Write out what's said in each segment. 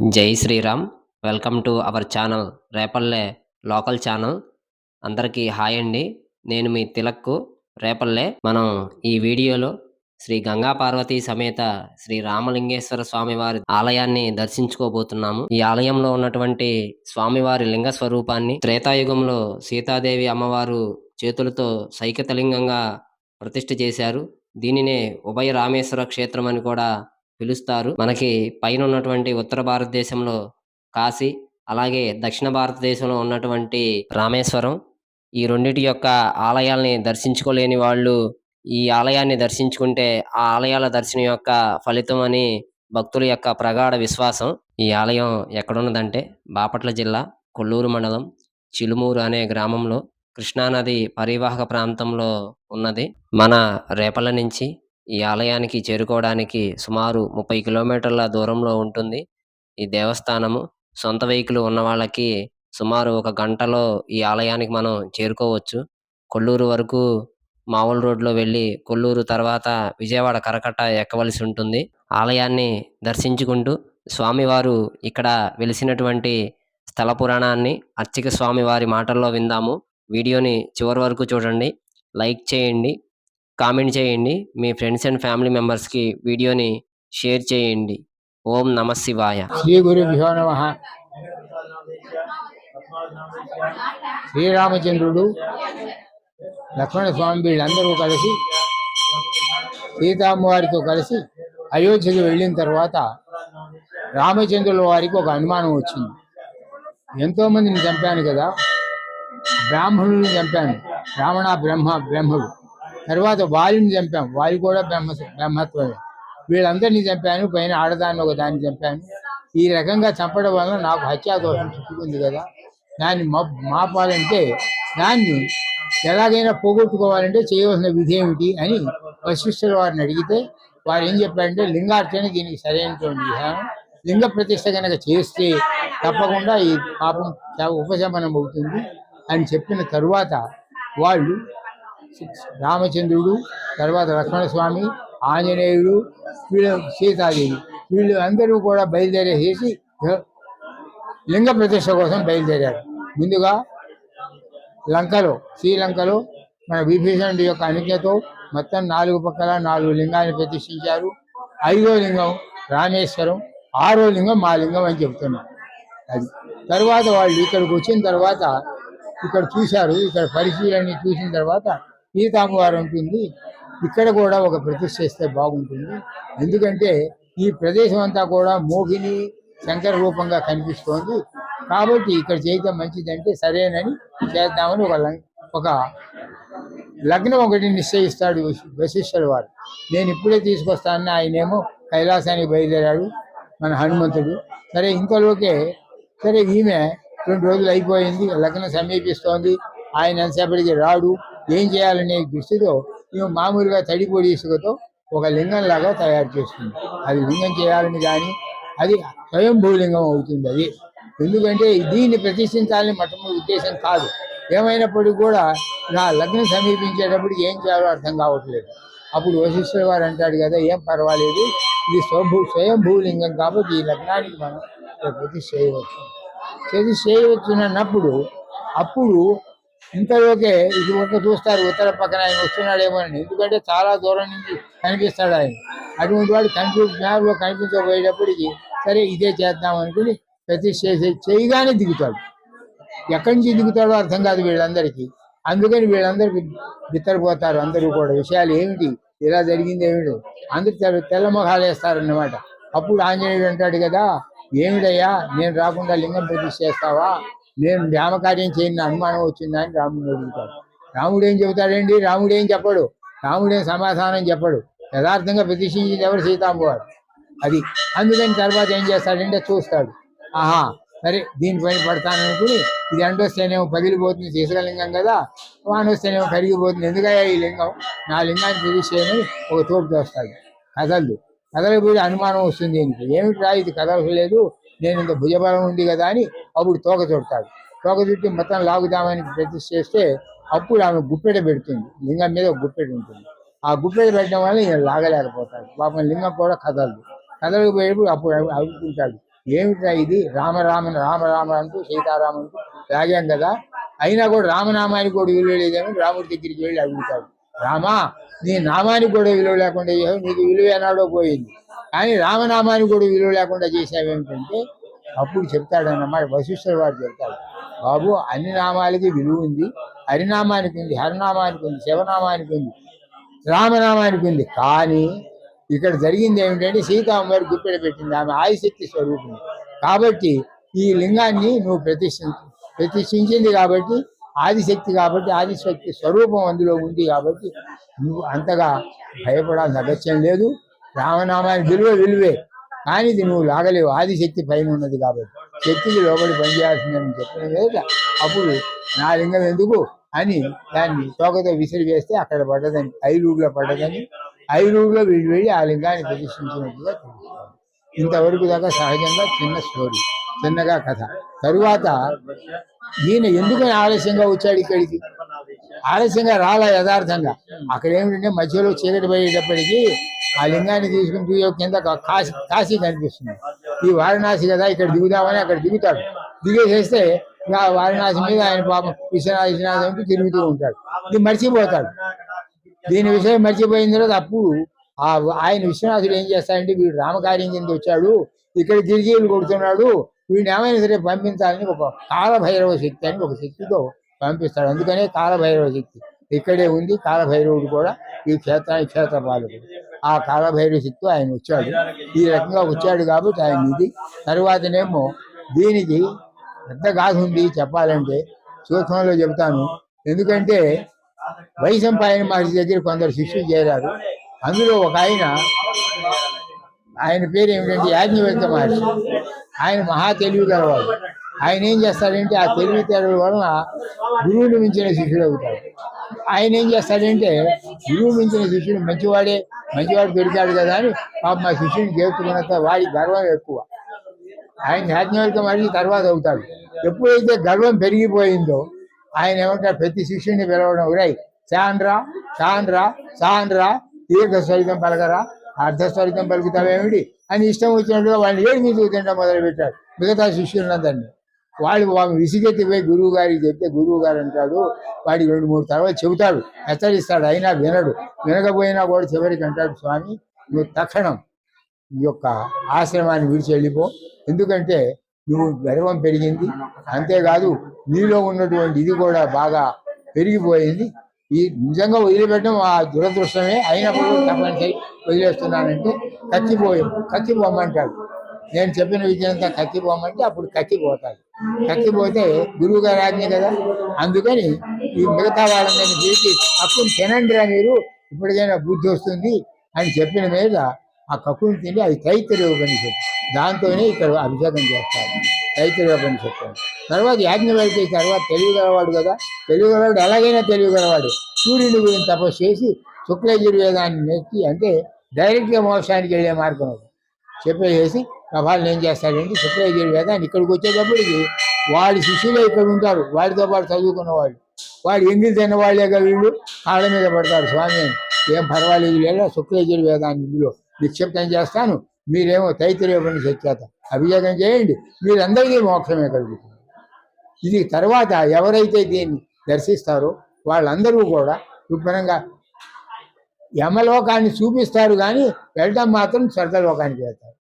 జై Shriram. Welcome to our channel Repalle local channel. అందరికీ hi అండి. నేను మీ తిలక్కు రేపల్లె. మనం ఈ వీడియోలో శ్రీ గంగా పార్వతి సమేత శ్రీ రామలింగేశ్వర స్వామివారి ఆలయాన్ని దర్శించుకోబోతున్నాము. ఈ ఆలయంలో ఉన్నటువంటి స్వామివారి లింగ స్వరూపాన్ని త్రేతాయుగంలో సీతాదేవి అమ్మవారు చేతులతో సైకతలింగంగా ప్రతిష్ఠ చేశారు. దీనినే ఉభయ రామేశ్వర క్షేత్రం అని కూడా పిలుస్తారు. మనకి పైన ఉన్నటువంటి ఉత్తర భారతదేశంలో కాశీ అలాగే దక్షిణ భారతదేశంలో ఉన్నటువంటి రామేశ్వరం. ఈ రెండిటి యొక్క ఆలయాల్ని దర్శించుకోలేని వాళ్ళు ఈ ఆలయాన్ని దర్శించుకుంటే ఆ ఆలయాల దర్శనం యొక్క ఫలితం అని భక్తుల యొక్క ప్రగాఢ విశ్వాసం. ఈ ఆలయం ఎక్కడున్నదంటే బాపట్ల జిల్లా కొల్లూరు మండలం చిలుమూరు అనే గ్రామంలో కృష్ణానది పరివాహక ప్రాంతంలో ఉన్నది. మన రేపల నుంచి ఈ ఆలయానికి చేరుకోవడానికి సుమారు ముప్పై కిలోమీటర్ల దూరంలో ఉంటుంది. ఈ దేవస్థానము సొంత వెహికల్ ఉన్న వాళ్ళకి సుమారు ఒక గంటలో ఈ ఆలయానికి మనం చేరుకోవచ్చు. కొల్లూరు వరకు మామూలు రోడ్లో వెళ్ళి కొల్లూరు తర్వాత విజయవాడ కరకట్ట ఎక్కవలసి ఉంటుంది. ఆలయాన్ని దర్శించుకుంటూ స్వామివారు ఇక్కడ వెలిసినటువంటి స్థల పురాణాన్ని అర్చక స్వామి వారి మాటల్లో విందాము. వీడియోని చివరి వరకు చూడండి. లైక్ చేయండి. కామెంట్ చేయండి. మీ ఫ్రెండ్స్ అండ్ ఫ్యామిలీ మెంబర్స్కి వీడియోని షేర్ చేయండి. ఓం నమ శివాయ. శ్రీ గురు నమ. శ్రీరామచంద్రుడు లక్ష్మణ స్వామి వీళ్ళందరూ కలిసి సీతామ్మవారితో కలిసి అయోధ్యకు వెళ్ళిన తర్వాత రామచంద్రుల వారికి ఒక అనుమానం వచ్చింది. ఎంతోమందిని చంపాను కదా. బ్రాహ్మణుల్ని చంపాను. రావణ బ్రహ్మ బ్రహ్మడు తర్వాత వాలిని చంపాం. వాలి కూడా బ్రహ్మ బ్రహ్మత్వమే. వీళ్ళందరినీ చంపాను పైన ఆడదాన్ని ఒక దాన్ని చంపాను. ఈ రకంగా చంపడం వలన నాకు హత్యాదోషం చుట్టుకుంది కదా. దాన్ని మా- మాపాలంటే దాన్ని ఎలాగైనా పోగొట్టుకోవాలంటే చేయవలసిన విధి ఏమిటి అని వశిష్ఠుల వారిని అడిగితే వారు ఏం చెప్పారంటే లింగార్చన దీనికి సరైనటువంటి విధానం. లింగ ప్రతిష్ట కనుక చేస్తే తప్పకుండా ఈ పాపం చాలా ఉపశమనం అవుతుంది అని చెప్పిన తరువాత వాళ్ళు రామచంద్రుడు తర్వాత లక్ష్మణస్వామి ఆంజనేయుడు వీళ్ళ సీతాదేవి. వీళ్ళు అందరూ కూడా బయలుదేరేసేసి లింగ ప్రతిష్ట కోసం బయలుదేరారు. ముందుగా లంకలో శ్రీలంకలో మన విభీషణుడి యొక్క అనుజ్ఞతో మొత్తం నాలుగు పక్కల నాలుగు లింగాన్ని ప్రతిష్ఠించారు. ఐదో లింగం రామేశ్వరం ఆరో లింగం మా లింగం అని చెప్తున్నాం. అది తర్వాత వాళ్ళు ఇక్కడికి వచ్చిన తర్వాత ఇక్కడ చూశారు ఇక్కడ పరిశీలన చూసిన తర్వాత సీతామ్మవారు ఉంటుంది ఇక్కడ కూడా ఒక ప్రతిష్ట చేస్తే బాగుంటుంది. ఎందుకంటే ఈ ప్రదేశం అంతా కూడా మోహిని శంకర రూపంగా కనిపిస్తోంది. కాబట్టి ఇక్కడ చేయటం మంచిదంటే సరేనని చేద్దామని ఒక ఒక లగ్నం ఒకటి నిశ్చయిస్తాడు వశి- వశిష్ఠుల వారు. నేను ఇప్పుడే తీసుకొస్తానని ఆయనేమో కైలాసానికి బయలుదేరాడు మన హనుమంతుడు. సరే ఇంతలోకే సరే ఈమె రెండు రోజులు అయిపోయింది లగ్నం సమీపిస్తోంది. ఆయన ఎంతసేపటికి రాడు ఏం చేయాలనే దృష్టితో మేము మామూలుగా తడిపొడి ఇసుకతో ఒక లింగం లాగా తయారు చేస్తుంది అది లింగం చేయాలని కానీ అది స్వయంభూలింగం అవుతుంది అది. ఎందుకంటే దీన్ని ప్రతిష్ఠించాలని మొట్టమొదటి ఉద్దేశం కాదు. ఏమైనప్పటికీ కూడా నా లగ్నం సమీపించేటప్పటికి ఏం చేయాలో అర్థం కావట్లేదు. అప్పుడు వశిష్ఠుల వారు అంటాడు కదా ఏం పర్వాలేదు ఇది స్వభూ స్వయంభూలింగం కాబట్టి ఈ లగ్నానికి మనం ఇక్కడ ప్రతిష్ఠ చేయవచ్చు. ప్రతిష్ఠ చేయవచ్చు అన్నప్పుడు అప్పుడు ఇంతలోకే ఇది ఒక చూస్తారు ఉత్తర పక్కన ఆయన వస్తున్నాడేమో అని. ఎందుకంటే చాలా దూరం నుంచి కనిపిస్తాడు ఆయన. అటువంటి వాడు కనిపి మ్యాప్లో కనిపించబోయేటప్పటికి సరే ఇదే చేద్దాం అనుకుని ప్రతి చేసి చేయగానే దిగుతాడు. ఎక్కడి నుంచి దిగుతాడో అర్థం కాదు వీళ్ళందరికీ. అందుకని వీళ్ళందరికీ బిత్తరపోతారు అందరూ కూడా. విషయాలు ఏమిటి? ఇలా జరిగింది ఏమిటి? అందరు తెల్ల తెల్ల వేస్తారన్నమాట. అప్పుడు ఆంజనేయుడు అంటాడు కదా ఏమిటయ్యా నేను రాకుండా లింగం ప్రతిష్ఠ చేస్తావా? నేను రామకార్యం చేయని అనుమానం వచ్చిందని రాముడు అడుగుతాడు. రాముడు ఏం చెబుతాడండి? రాముడు ఏం చెప్పడు. రాముడు ఏం సమాధానం చెప్పడు. యథార్థంగా ప్రతిష్ఠించింది ఎవరు? సీతాంబవాడు అది అందుకని తర్వాత ఏం చేస్తాడంటే చూస్తాడు. ఆహా సరే దీనిపైన పడతాను అనుకుని ఇది ఎండొస్తేనేమో పగిలిపోతుంది తీసుకలింగం కదా వాన వస్తేనేమో కరిగిపోతుంది. ఎందుకయ్యా ఈ లింగం? నా లింగాన్ని ప్రతిష్ఠేయమని ఒక తోపు చేస్తాడు కదలదు. కదలకపోతే అనుమానం వస్తుంది దీనికి. ఏమిట్రా ఇది? కదలలేదు నేను ఇంత భుజబలం ఉంది కదా అని అప్పుడు తోక చుడతాడు. తోక చుట్టి మొత్తం లాగుదామని ప్రతి చేస్తే అప్పుడు ఆమె గుప్పెట పెడుతుంది. లింగం మీద ఒక గుప్పెట ఉంటుంది. ఆ గుప్పెట పెట్టడం వల్ల ఈయన లాగలేకపోతాడు. పాపం లింగం కూడా కదలదు. కదలకపోయేప్పుడు అప్పుడు అడుగుతుంటాడు ఏమిటా ఇది? రామరామన్ రామ రామ రామ అంటూ సీతారాముడు లాగాం కదా. అయినా కూడా రామనామానికి కూడా విలువ లేదని రాముడి దగ్గరికి వెళ్ళి అడుగుతాడు. రామా నీ నామానికి కూడా విలువ లేకుండా నీకు విలువ ఏనాడో పోయింది? కానీ రామనామానికి కూడా విలువ లేకుండా చేసావేమిటంటే అప్పుడు చెప్తాడన్నమాట వశిష్ఠుల వారు చెప్తాడు బాబు అన్ని నామాలకి విలువ ఉంది హరినామానికి ఉంది హరినామానికి ఉంది శివనామానికి ఉంది రామనామానికి ఉంది. కానీ ఇక్కడ జరిగింది ఏమిటంటే సీతామ్మవారి గుప్పెడ పెట్టింది ఆమె ఆదిశక్తి స్వరూపం కాబట్టి ఈ లింగాన్ని నువ్వు ప్రతిష్ఠి ప్రతిష్ఠించింది కాబట్టి ఆదిశక్తి కాబట్టి ఆదిశక్తి స్వరూపం అందులో ఉంది కాబట్టి నువ్వు అంతగా భయపడాల్సిన అగత్యం లేదు. రామనామాన్ని విలువ విలువే. కానీ ఇది నువ్వు లాగలేవు. ఆదిశక్తి పైన ఉన్నది కాబట్టి. శక్తికి లోబడి పనిచేయాల్సిందని చెప్పిన మీద అప్పుడు నా లింగం ఎందుకు అని దాన్ని తోకతో విసిరి వేస్తే అక్కడ పడ్డదని ఐరూగులో పడ్డదని ఐరూగులో వీళ్ళు వెళ్ళి ఆ లింగాన్ని ప్రతిష్ఠించినట్టుగా తెలుస్తుంది. ఇంతవరకు దాకా సహజంగా చిన్న స్టోరీ చిన్నగా కథ. తరువాత ఈయన ఎందుకని ఆలస్యంగా వచ్చాడు ఇక్కడికి? ఆలస్యంగా రాలా యథార్థంగా. అక్కడ ఏమిటంటే మధ్యలో చీకటి పోయేటప్పటికి ఆ లింగాన్ని తీసుకుని కింద కాశీ కాశీ కనిపిస్తుంది. ఈ వారణాసి కదా ఇక్కడ దిగుదామని అక్కడ దిగుతాడు. దిగేసేస్తే ఇంకా వారణాసి మీద ఆయన పాపం విశ్వనాథ విశ్వనాథం అంటూ తిరుగుతూ ఉంటాడు. ఇది మర్చిపోతాడు. దీని విషయం మర్చిపోయిన తర్వాత అప్పుడు ఆ ఆయన విశ్వనాథుడు ఏం చేస్తాడంటే వీడు రామకార్యం కింద వచ్చాడు ఇక్కడ గిరిజీలు కొడుతున్నాడు వీడిని ఏమైనా సరే పంపించాలని ఒక కాలభైరవ శక్తి అని ఒక శక్తితో పంపిస్తాడు. అందుకనే కాలభైరవ శక్తి. ఇక్కడే ఉంది కాలభైరవుడు కూడా ఈ క్షేత్రానికి క్షేత్ర పాలకుడు ఆ కాలభైరవ శక్తి ఆయన వచ్చాడు. ఈ రకంగా వచ్చాడు కాబట్టి ఆయన ఇది తర్వాతనేమో దీనికి పెద్ద గాథ ఉంది చెప్పాలంటే. సూక్ష్మంలో చెబుతాను. ఎందుకంటే వైశంపాయన మహర్షి దగ్గర కొందరు శిష్యులు చేరారు. అందులో ఒక ఆయన ఆయన పేరు ఏమిటంటే యాజ్ఞవల్క మహర్షి. ఆయన మహా తెలివి గలవాడు. ఆయన ఏం చేస్తాడంటే ఆ తెలివితేటల వలన గురువుని మించిన శిష్యుడు అవుతాడు. ఆయన ఏం చేస్తాడంటే గురువు మించిన శిష్యుడు మంచివాడే మంచివాడు పెడతాడు కదా అని పాప మా శిష్యుని చేర్చుకున్నంత వాడి గర్వం ఎక్కువ. ఆయన యాజ్ఞవల్క మహర్షి తర్వాత అవుతాడు. ఎప్పుడైతే గర్వం పెరిగిపోయిందో ఆయన ఏమంటారు ప్రతి శిష్యుని పిలవడం రై చాండ్రా చాండ్రా చాండ్రా దీర్ఘస్వరితం పలకరా అర్ధస్వరితం పలుకుతావేమిటి? అని ఇష్టం వచ్చినట్టుగా వాళ్ళని ఏడు మీద తింటా మొదలు మిగతా శిష్యులందరినీ. వాళ్ళు వాళ్ళు విసిగెత్తిపోయి గురువు గారికి చెప్తే గురువు గారు అంటాడు వాడికి రెండు మూడు తర్వాత చెబుతాడు హెచ్చరిస్తాడు అయినా వినడు. వినకపోయినా కూడా చివరికి అంటాడు స్వామి నువ్వు తక్షణం ఈ యొక్క ఆశ్రమాన్ని విడిచి వెళ్ళిపో. ఎందుకంటే నువ్వు గర్వం పెరిగింది. అంతేకాదు నీలో ఉన్నటువంటి ఇది కూడా బాగా పెరిగిపోయింది. ఈ నిజంగా వదిలిపెట్టడం ఆ దురదృష్టమే. అయినప్పుడు తప్పనిసరి వదిలేస్తున్నానంటే కత్తిపోయి కత్తిపోమంటాడు నేను చెప్పిన విజయంతా కత్తిపోమంటే అప్పుడు కత్తిపోతాడు కత్తిపోతే గురువు గారు ఆజ్ఞ కదా? అందుకని ఈ మిగతా వాళ్ళని పిలిచి కక్కుని తినండిరా మీరు ఇప్పటికైనా బుద్ధి వస్తుంది అని చెప్పిన మీద ఆ కక్కుని తిని అది తైతరి ఉపనిషత్తు. దాంతోనే ఇక్కడ అభిషేకం చేస్తారు. తైతరి ఉపనిషత్తు. తర్వాత యాజ్ఞవల్కి తర్వాత తెలియగలవాడు కదా? తెలియగలవాడు ఎలాగైనా తెలియగలవాడు సూర్యుని గురించి తపస్సు చేసి శుక్లయజుర్వేదాన్ని నెక్కి అంటే డైరెక్ట్గా మోక్షానికి వెళ్ళే మార్గం అది. చెప్పేసి ప్రభావం ఏం చేస్తాడంటే శుక్లయజుర్వేదాన్ని ఇక్కడికి వచ్చేటప్పటికి వాడి శిష్యులే ఇక్కడ ఉంటారు. వాడితో పాటు చదువుకున్న వాళ్ళు. వాడు ఎంగిల్ తిన్న వాళ్ళే వీళ్ళు. కాళ్ళ మీద పడతారు స్వామి. ఏం పర్వాలేదు లేదా? శుక్లయజుర్వేదాన్ని ఇందులో నిక్షిప్తం చేస్తాను. మీరేమో తైత్రీయ ఉపనిషత్తు చేత అభిషేకం చేయండి. మీరందరికీ మోక్షమే కలుగుతుంది. ఇది తర్వాత ఎవరైతే దీన్ని దర్శిస్తారో వాళ్ళందరూ కూడా శుభ్రంగా యమలోకాన్ని చూపిస్తారు కానీ వెళ్ళడం మాత్రం స్వర్గలోకానికి వెళ్తారు.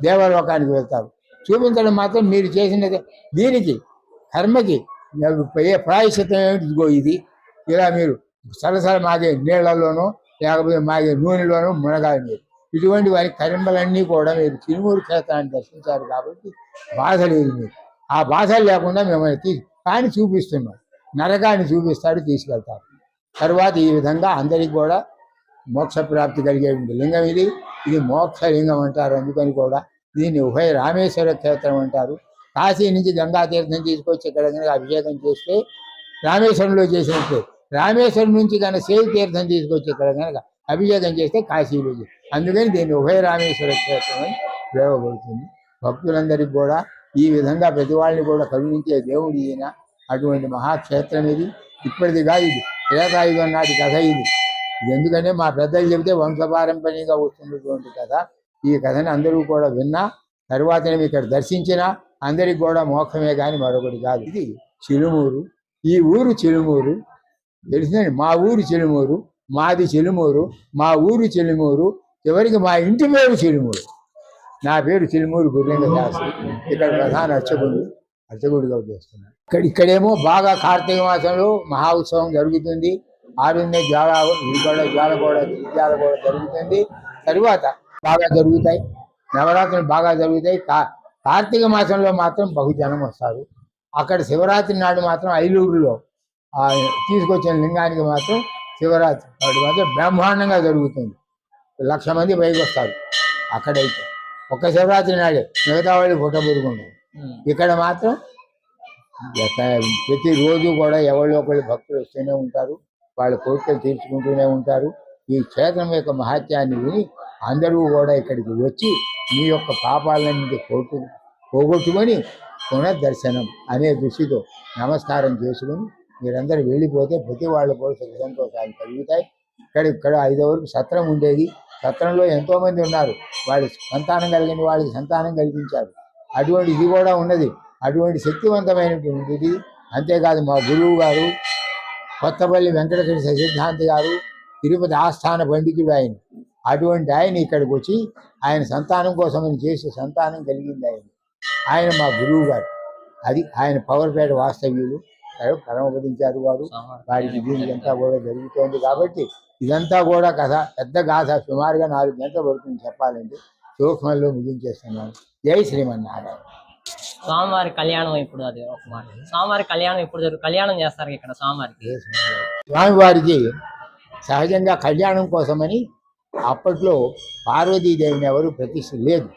దేవలోకానికి వెళ్తారు. చూపించడం మాత్రం మీరు చేసినది. దీనికి కర్మకి ఏ ప్రాయశ్చిత్తం ఏమిటి? ఇదిగో ఇది. ఇలా మీరు సరసర మాగే నీళ్ళలోనూ లేకపోతే మాగే నూనెలోనూ మునగాలి మీరు. ఇటువంటి వారి కర్మలన్నీ కూడా మీరు తిరుమూరు క్షేత్రాన్ని దర్శించారు కాబట్టి బాధ లేదు మీరు ఆ బాధ లేకుండా మిమ్మల్ని తీసి కానీ చూపిస్తున్నాం నరకాన్ని చూపిస్తాడు తీసుకెళ్తారు తర్వాత ఈ విధంగా అందరికి కూడా మోక్ష ప్రాప్తి కలిగే లింగం ఇది. ఇది మోక్ష లింగం అంటారు. అందుకని కూడా దీన్ని ఉభయ రామేశ్వర క్షేత్రం అంటారు. కాశీ నుంచి గంగా తీర్థం తీసుకొచ్చి ఇక్కడ కనుక అభిషేకం చేస్తే రామేశ్వరంలో చేసినట్టు రామేశ్వరం నుంచి కనుక సేవి తీర్థం తీసుకొచ్చి ఇక్కడ కనుక అభిషేకం చేస్తే కాశీలో అందుకని దీన్ని ఉభయ రామేశ్వర క్షేత్రం అని పిలువబడుతుంది. భక్తులందరికీ కూడా ఈ విధంగా ప్రతి వాళ్ళని కూడా కరుణించే దేవుడు ఈయన. అటువంటి మహాక్షేత్రం ఇది. ఇప్పటిది కాదు ఇది. త్రేతాయుగం నాటి కథ ఇది. ఎందుకంటే మా పెద్దలు చెబితే వంశపారంపర్యంగా వస్తున్నటువంటి కథ. ఈ కథని అందరూ కూడా విన్నా తర్వాత ఏమి ఇక్కడ దర్శించిన అందరికి కూడా మోక్షమే కానీ మరొకటి కాదు. ఇది చిలుమూరు. ఈ ఊరు చిలుమూరు. తెలిసిందండి? మా ఊరు చిలుమూరు మాది చిలుమూరు మా ఊరు చిలుమూరు చివరికి మా ఇంటి పేరు చిలుమూరు. నా పేరు చిలుమూరు గుర్రెంగ ఇక్కడ ప్రధాన అర్చకుడు అర్చకుడిగా చేస్తున్నాను ఇక్కడ ఇక్కడేమో బాగా కార్తీక మాసంలో మహా ఉత్సవం జరుగుతుంది. ఆరుణ్య జ్వాల కూడా జ్వాల కూడా జ్వాల కూడా జరుగుతుంది. తరువాత బాగా జరుగుతాయి. నవరాత్రులు బాగా జరుగుతాయి. కా కార్తీక మాసంలో మాత్రం బహుజనం వస్తారు. అక్కడ శివరాత్రి నాడు మాత్రం ఐలూరులో తీసుకొచ్చిన లింగానికి మాత్రం శివరాత్రి నాడు మాత్రం బ్రహ్మాండంగా జరుగుతుంది. లక్ష మంది పైకి వస్తారు అక్కడైతే. ఒక్క శివరాత్రి నాడే మిగతా వాళ్ళు పుట్టబురుగుంటారు ఇక్కడ మాత్రం ప్రతిరోజు కూడా ఎవరో ఒకళ్ళు భక్తులు వస్తూనే ఉంటారు. వాళ్ళ కోరికలు తీర్చుకుంటూనే ఉంటారు. ఈ క్షేత్రం యొక్క మహత్యాన్ని విని అందరూ కూడా ఇక్కడికి వచ్చి మీ యొక్క పాపాలన్నింటి పోటు పోగొట్టుకొని పునర్దర్శనం అనే దృష్టితో నమస్కారం చేసుకుని మీరందరూ వెళ్ళిపోతే ప్రతి వాళ్ళ కూడా సుఖ సంతోషాలు కలుగుతాయి. ఇక్కడ ఇక్కడ ఐదో వరకు సత్రం ఉండేది. సత్రంలో ఎంతోమంది ఉన్నారు. వాళ్ళ సంతానం కలిగిన వాళ్ళకి సంతానం కల్పించారు. అటువంటి ఇది కూడా ఉన్నది. అటువంటి శక్తివంతమైనటువంటిది. అంతేకాదు మా గురువు గారు కొత్తపల్లి వెంకటకృష్ణ సిద్ధాంతి గారు తిరుపతి ఆస్థాన పండితుడు ఆయన. అటువంటి ఆయన ఇక్కడికి వచ్చి ఆయన సంతానం కోసమని చేసి సంతానం కలిగింది ఆయన. ఆయన మా గురువు గారు. అది ఆయన పవర్పేట వాస్తవ్యులు. పరమపదించారు వారు. వారికి దీనికంతా కూడా జరుగుతోంది కాబట్టి ఇదంతా కూడా కథ పెద్ద గాథ. సుమారుగా నాలుగు గంటలు పడుతుంది చెప్పాలంటే. సూక్ష్మంలో ముగించేస్తున్నాను. జై శ్రీమన్నారాయణ. స్వామివారి కళ్యాణం ఇప్పుడు అది ఒక మాట. స్వామివారి కళ్యాణం ఇప్పుడు జరుగు కళ్యాణం చేస్తారు ఇక్కడ స్వామివారికి. స్వామివారికి సహజంగా కళ్యాణం కోసమని అప్పట్లో పార్వతీదేవిని ఎవరు ప్రతిష్ఠ లేదు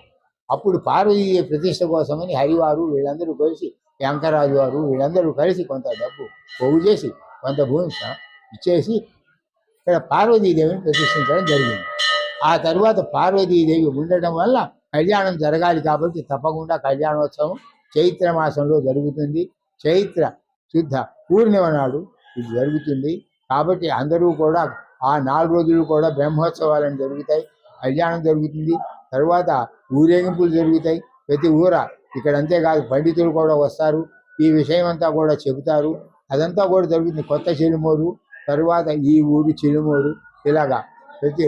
అప్పుడు పార్వతీదేవి ప్రతిష్ఠ కోసమని హరివారు వీళ్ళందరూ కలిసి వెంకరాజు వారు వీళ్ళందరూ కలిసి కొంత డబ్బు పోగు చేసి కొంత భూమి ఇచ్చేసి ఇక్కడ పార్వతీదేవిని ప్రతిష్ఠించడం జరిగింది. ఆ తర్వాత పార్వతీదేవి ఉండటం వల్ల కళ్యాణం జరగాలి కాబట్టి తప్పకుండా కళ్యాణోత్సవం చైత్ర మాసంలో జరుగుతుంది. చైత్ర శుద్ధ పూర్ణిమ నాడు ఇది జరుగుతుంది. కాబట్టి అందరూ కూడా ఆ నాలుగు రోజులు కూడా బ్రహ్మోత్సవాలను జరుగుతాయి. కళ్యాణం జరుగుతుంది. తర్వాత ఊరేగింపులు జరుగుతాయి. ప్రతి ఊర ఇక్కడ అంతేకాదు పండితులు కూడా వస్తారు. ఈ విషయం అంతా కూడా చెబుతారు. అదంతా కూడా జరుగుతుంది. కొత్త చిలుమూరు తరువాత ఈ ఊరు చిలుమూరు ఇలాగా ప్రతి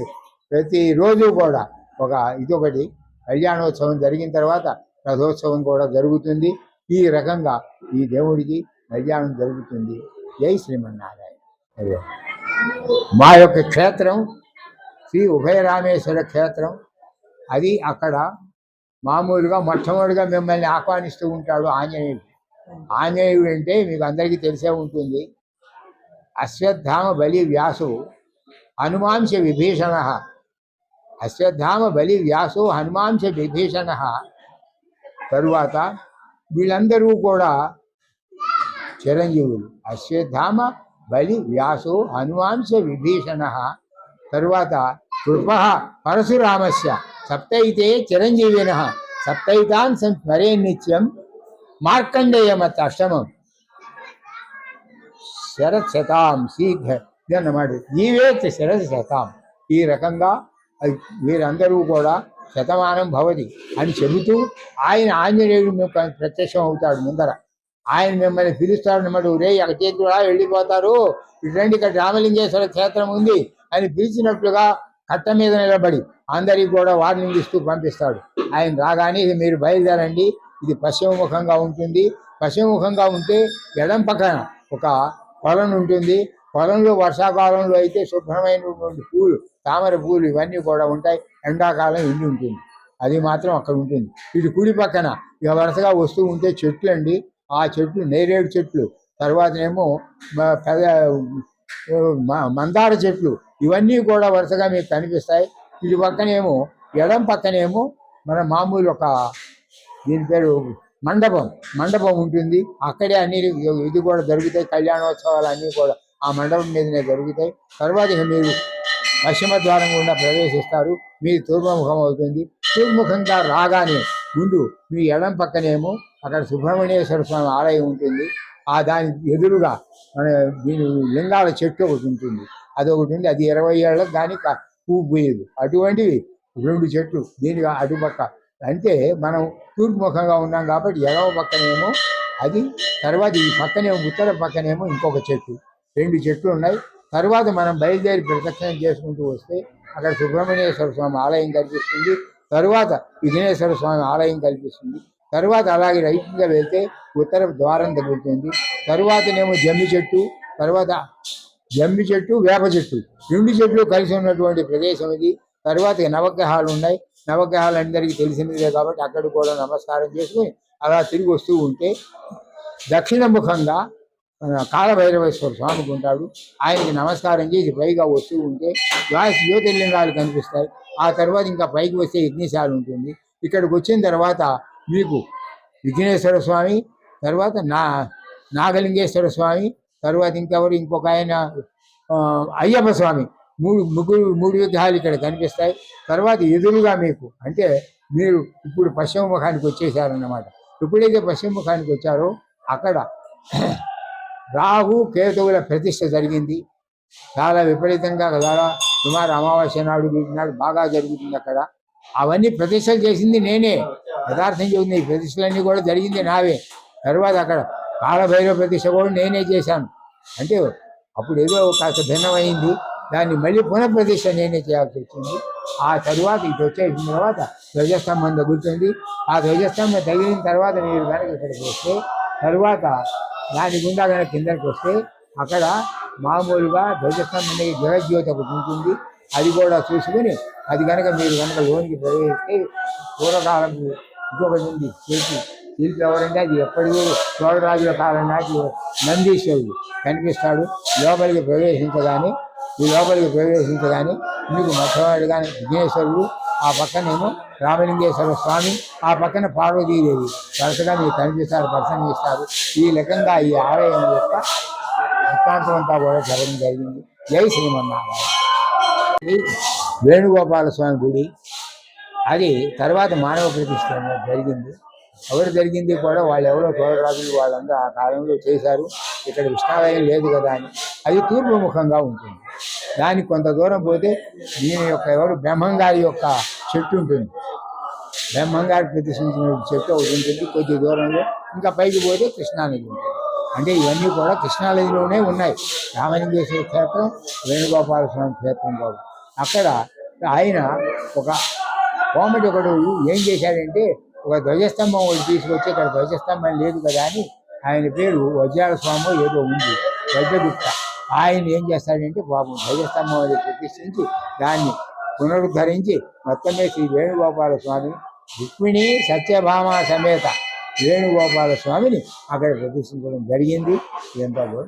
ప్రతిరోజు కూడా ఒక ఇదొకటి. కళ్యాణోత్సవం జరిగిన తర్వాత రథోత్సవం కూడా జరుగుతుంది. ఈ రకంగా ఈ దేవుడికి కళ్యాణం జరుగుతుంది. జై శ్రీమన్నారాయణ. మా యొక్క క్షేత్రం శ్రీ ఉభయరామేశ్వర క్షేత్రం. అది అక్కడ మామూలుగా మొట్టమొదటిగా మిమ్మల్ని ఆహ్వానిస్తూ ఉంటాడు ఆంజనేయుడు. ఆంజనేయుడు అంటే మీకు అందరికీ తెలిసే ఉంటుంది. అశ్వత్థామ బలి వ్యాసు హనుమాంశ విభీషణ. అశ్వత్థామ బలి వ్యాసు హనుమాంశ విభీషణ తరువాత వీళ్ళందరూ కూడా చిరంజీవులు. అశ్వత్థామ బలి వ్యాసు హనుమాంశ విభీషణ తరువాత కృప పరశురామస్య సప్తైతే చిరంజీవిన సప్తైతాన్ స్మరే నిత్యం మార్కండేయమత్ అష్టమం. శరత్ శతాం శీఘ్ర ఇదన్నమాట. జీవేత్ శరత్ శతాం ఈ రకంగా అది వీరందరూ కూడా శతమానం భవతి అని చెబుతూ ఆయన ఆంజనేయుడు మీకు ప్రత్యక్షం అవుతాడు ముందర. ఆయన మిమ్మల్ని పిలుస్తాడు అన్నమాట రే చేతుడా వెళ్ళిపోతారు? ఇటువంటి ఇక్కడ రామలింగేశ్వర క్షేత్రం ఉంది అని పిలిచినట్లుగా కట్ట మీద నిలబడి అందరికి కూడా వార్నింగ్ ఇస్తూ పంపిస్తాడు. ఆయన రాగానే ఇది మీరు బయలుదేరండి. ఇది పశ్చిమముఖంగా ఉంటుంది. పశ్చిమముఖంగా ఉంటే ఎడం పక్కన ఒక పొలం ఉంటుంది. పొలంలో వర్షాకాలంలో అయితే శుభ్రమైనటువంటి పూలు తామర పూలు ఇవన్నీ కూడా ఉంటాయి. ఎండాకాలం ఇల్లు ఉంటుంది. అది మాత్రం అక్కడ ఉంటుంది. ఇటు కుడి పక్కన ఇక వరుసగా వస్తూ ఉంటే చెట్లు అండి. ఆ చెట్లు నేరేడు చెట్లు తర్వాతనేమో పెద్ద మ- మందార చెట్లు ఇవన్నీ కూడా వరుసగా మీకు కనిపిస్తాయి. ఇటు పక్కనేమో ఎడం పక్కనేమో మన మామూలు ఒక దీని పేరు మండపం. మండపం ఉంటుంది. అక్కడే అన్ని ఇది కూడా జరుగుతాయి కళ్యాణోత్సవాలు అన్నీ కూడా ఆ మండపం మీదనే జరుగుతాయి తర్వాత మీరు పశ్చిమ ద్వారం గుండా ప్రవేశిస్తారు. మీ తూర్వముఖం అవుతుంది. తూర్ముఖంగా రాగానే ముందు మీ ఎడం పక్కనేమో అక్కడ సుబ్రహ్మణ్యేశ్వర స్వామి ఆలయం ఉంటుంది. ఆ దాని ఎదురుగా మన దీని లింగాల చెట్టు ఒకటి ఉంటుంది. అది ఒకటి ఉంది. అది ఇరవై ఏళ్ళకి కానీ పువ్వు పోయేది అటువంటివి రెండు చెట్లు దీని అటుపక్క. అంటే మనం తూర్పు ముఖంగా ఉన్నాం కాబట్టి ఎడవ పక్కనేమో అది తర్వాత ఈ పక్కనేమో ఉత్తర పక్కనేమో ఇంకొక చెట్టు. రెండు చెట్లు ఉన్నాయి. తర్వాత మనం బయలుదేరి ప్రదక్షిణం చేసుకుంటూ వస్తే అక్కడ సుబ్రహ్మణ్యేశ్వర స్వామి ఆలయం కనిపిస్తుంది. తరువాత విఘ్నేశ్వర స్వామి ఆలయం కనిపిస్తుంది. తరువాత అలాగే రైతుగా వెళ్తే ఉత్తర ద్వారం తగులుతుంది. తరువాతనేమో జమ్మి చెట్టు తర్వాత జమ్మి చెట్టు వేప చెట్టు. రెండు చెట్లు కలిసి ఉన్నటువంటి ప్రదేశం ఇది. తర్వాత నవగ్రహాలు ఉన్నాయి. నవగ్రహాలు అందరికీ తెలిసినదే కాబట్టి అక్కడ కూడా నమస్కారం చేసుకుని అలా తిరిగి వస్తూ ఉంటే దక్షిణ ముఖంగా కాలభైరవేశ్వర స్వామికి ఉంటాడు ఆయనకి నమస్కారం చేసి పైగా వస్తూ ఉంటే ద్వాదశ జ్యోతిర్లింగాలు కనిపిస్తాయి. ఆ తర్వాత ఇంకా పైకి వస్తే యజ్ఞశాల ఉంటుంది. ఇక్కడికి వచ్చిన తర్వాత మీకు విఘ్నేశ్వర స్వామి తర్వాత నా నాగలింగేశ్వర స్వామి తర్వాత ఇంకెవరు ఇంకొక ఆయన అయ్యప్ప స్వామి. మూడు ముగ్గురు మూడు విగ్రహాలు ఇక్కడ కనిపిస్తాయి. తర్వాత ఎదురుగా మీకు అంటే మీరు ఇప్పుడు పశ్చిమ ముఖానికి వచ్చేసారన్నమాట. ఎప్పుడైతే పశ్చిమ ముఖానికి వచ్చారో అక్కడ రాహు కేతువుల ప్రతిష్ట జరిగింది. చాలా విపరీతంగా కదా సుమారు అమావాస్య నాడు నాడు బాగా జరుగుతుంది అక్కడ. అవన్నీ ప్రతిష్టలు చేసింది నేనే. యథార్థం చెబుతుంది ఈ ప్రతిష్టలన్నీ కూడా జరిగింది నావే. తర్వాత అక్కడ కాలభైరవ ప్రతిష్ట కూడా నేనే చేశాను. అంటే అప్పుడు ఏదో కాస్త భిన్నమైంది. దాన్ని మళ్ళీ పునఃప్రతిష్ట నేనే చేయాల్సి వచ్చింది. ఆ తరువాత ఇటు వచ్చేసిన తర్వాత ధ్వజస్తంభం తగ్గుతుంది ఆ ధ్వజస్తంభం తగిలిన తర్వాత మీరు కనుక ఇక్కడికి వస్తే తర్వాత దాని గుండా కనుక కిందకి వస్తే అక్కడ మామూలుగా ధ్వజస్తంభం జగజ్యోతి ఒకటి ఉంటుంది. అది కూడా చూసుకుని అది కనుక మీరు కనుక లోనికి ప్రవేశిస్తే పూర్వకాలం ఇంకొకటి ఉంది. శిల్పి. శిల్పి ఎవరంటే అది ఎప్పటికీ చోళరాజుల కాలం నాటి నందీశ్వరుడు కనిపిస్తాడు. లోపలికి ప్రవేశించగానే ఈ లోపలికి ప్రవేశించగానే మీకు మొట్టమొదటిగానే విఘ్నేశ్వరుడు ఆ పక్కనేమో రామలింగేశ్వర స్వామి ఆ పక్కన పార్వతీదేవి. వరుసగా మీరు కనిపిస్తారు దర్శనం ఇస్తారు ఈ రకంగా ఈ ఆలయం యొక్క వృత్తాంతం అంతా కూడా జరగడం జరిగింది. జై శ్రీమన్నారాయణ. వేణుగోపాల స్వామి గుడి అది తర్వాత మానవ ప్రతిష్ట జరిగింది. ఎవరు జరిగింది కూడా వాళ్ళు ఎవరో తోడరాజులు వాళ్ళందరూ ఆ కాలంలో చేశారు. ఇక్కడ విష్ణాలయం లేదు కదా అని. అది తూర్పు ముఖంగా ఉంటుంది. దానికి కొంత దూరం పోతే దీని యొక్క ఎవరు బ్రహ్మంగారి యొక్క చెట్టు ఉంటుంది. బ్రహ్మంగారి ప్రతిష్ఠించిన చెట్టు ఒకటి ఉంటుంది కొద్ది దూరంలో. ఇంకా పైకి పోతే కృష్ణానది ఉంటుంది. అంటే ఇవన్నీ కూడా కృష్ణానదిలోనే ఉన్నాయి. రామలింగేశ్వర క్షేత్రం వేణుగోపాల స్వామి క్షేత్రం కాదు. అక్కడ ఆయన ఒక కోమటి ఒకడు ఏం చేశాడంటే ఒక ధ్వజస్తంభం ఒకటి తీసుకొచ్చి ఇక్కడ ధ్వజస్తంభం లేదు కదా అని ఆయన పేరు వజ్రాల స్వామి ఏదో ఉంది. వజ్రగుప్త. ఆయన ఏం చేస్తాడంటే పాపం ధ్వజస్తంభం అది ప్రతిష్ఠించి దాన్ని పునరుద్ధరించి మొత్తమే శ్రీ వేణుగోపాల స్వామిని రుక్మిణి సత్యభామ సమేత వేణుగోపాల స్వామిని అక్కడ ప్రతిష్ఠించడం జరిగింది. ఇదంతా కూడా